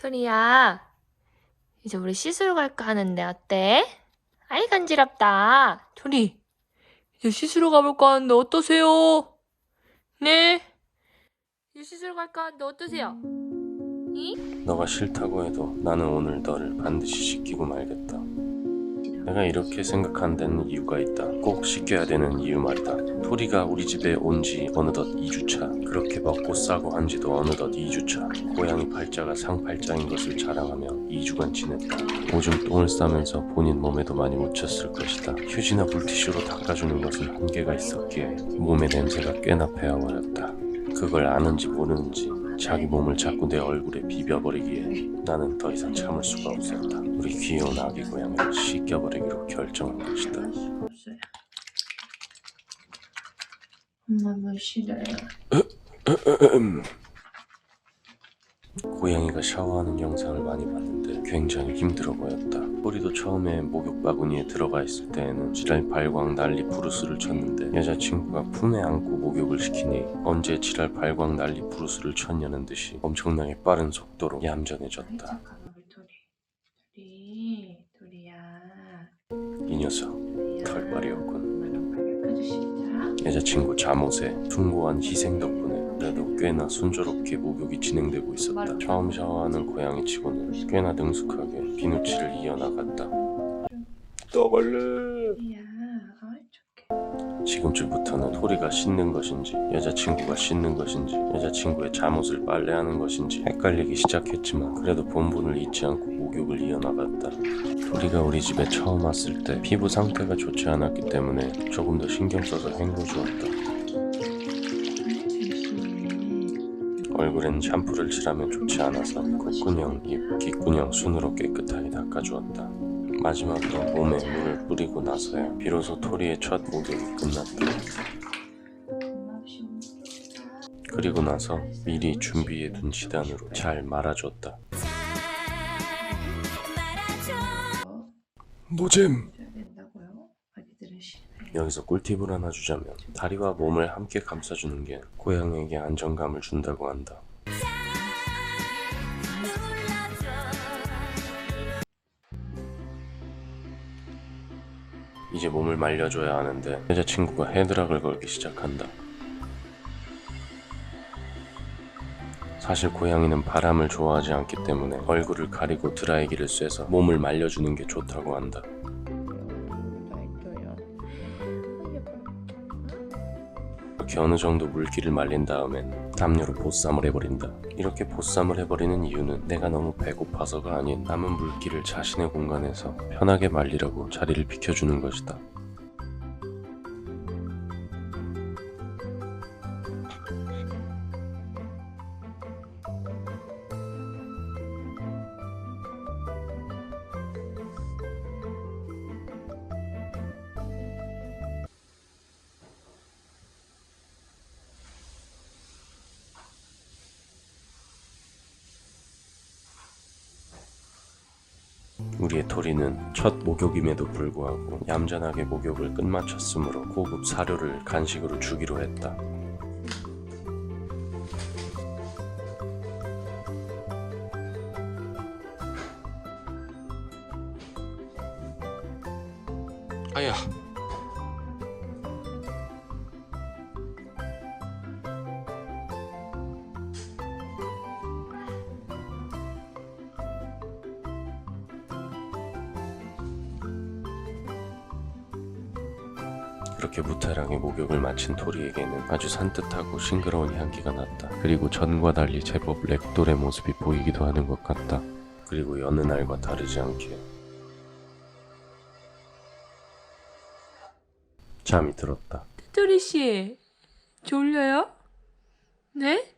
토리야, 이제 우리 씻으러 갈까 하는데 어때? 아이 간지럽다. 토리, 이제 씻으러 가볼까 하는데 어떠세요? 네? 이제 씻으러 갈까 하는데 어떠세요? 이? 너가 싫다고 해도 나는 오늘 너를 반드시 씻기고 말겠다. 내가 이렇게 생각한 데는 이유가 있다. 꼭 씻겨야 되는 이유 말이다. 토리가 우리 집에 온 지 어느덧 2주차. 그렇게 먹고 싸고 한 지도 어느덧 2주차. 고양이 팔자가 상팔자인 것을 자랑하며 2주간 지냈다. 오줌 똥을 싸면서 본인 몸에도 많이 묻혔을 것이다. 휴지나 물티슈로 닦아주는 것은 한계가 있었기에 몸의 냄새가 꽤나 배어버렸다. 그걸 아는지 모르는지 자기 몸을 자꾸 내 얼굴에 비벼버리기에 나는 더 이상 참을 수가 없었다. 우리 귀여운 아기 고양이를 씻겨버리기로 결정한 것이다. 엄마 물 싫어요. 고양이가 샤워하는 영상을 많이 봤는데 굉장히 힘들어 보였다. 꼬리도 처음에 목욕 바구니에 들어가 있을 때에는 지랄 발광 난리 부르스를 쳤는데 여자친구가 품에 안고 목욕을 시키니 언제 지랄 발광 난리 부르스를 쳤냐는 듯이 엄청나게 빠른 속도로 얌전해졌다. 이 녀석. 털빨이었군. 여자친구 잠옷에 숭고한 희생 덕 그래도 꽤나 순조롭게 목욕이 진행되고 있었다. 처음 샤워하는 고양이 치고는 꽤나 능숙하게 비누칠을 이어나갔다. 떠벌레. 지금쯤부터는 토리가 씻는 것인지 여자친구가 씻는 것인지 여자친구의 잠옷을 빨래하는 것인지 헷갈리기 시작했지만 그래도 본분을 잊지 않고 목욕을 이어나갔다. 토리가 우리 집에 처음 왔을 때 피부 상태가 좋지 않았기 때문에 조금 더 신경 써서 헹궈주었다. 얼굴엔 샴푸를 칠하면 좋지 않아서 콧구녕, 입, 귓구녕 순으로 깨끗하게 닦아주었다. 마지막으로 몸에 물을 뿌리고 나서야 비로소 토리의 첫 목욕이 끝났다. 그리고 나서 미리 준비해 둔 지단으로 잘 말아줬다. 노잼! 줘야 된다고요? 아기들은 싫어해. 여기서 꿀팁을 하나 주자면 다리와 몸을 함께 감싸주는 게 고양이에게 안정감을 준다고 한다. 이제 몸을 말려줘야 하는데 여자친구가 헤드락을 걸기 시작한다. 사실 고양이는 바람을 좋아하지 않기 때문에 얼굴을 가리고 드라이기를 쐬서 몸을 말려주는 게 좋다고 한다. 이렇게 어느 정도 물기를 말린 다음엔 담요로 보쌈을 해버린다. 이렇게 보쌈을 해버리는 이유는 내가 너무 배고파서가 아닌 남은 물기를 자신의 공간에서 편하게 말리라고 자리를 비켜주는 것이다. 우리의 토리는 첫 목욕임에도 불구하고 얌전하게 목욕을 끝마쳤으므로 고급 사료를 간식으로 주기로 했다. 아야. 그렇게 무탈하게 목욕을 마친 토리에게는 아주 산뜻하고 싱그러운 향기가 났다. 그리고 전과 달리 제법 렉돌의 모습이 보이기도 하는 것 같다. 그리고 여느 날과 다르지 않게 잠이 들었다. 토리 씨, 졸려요? 네?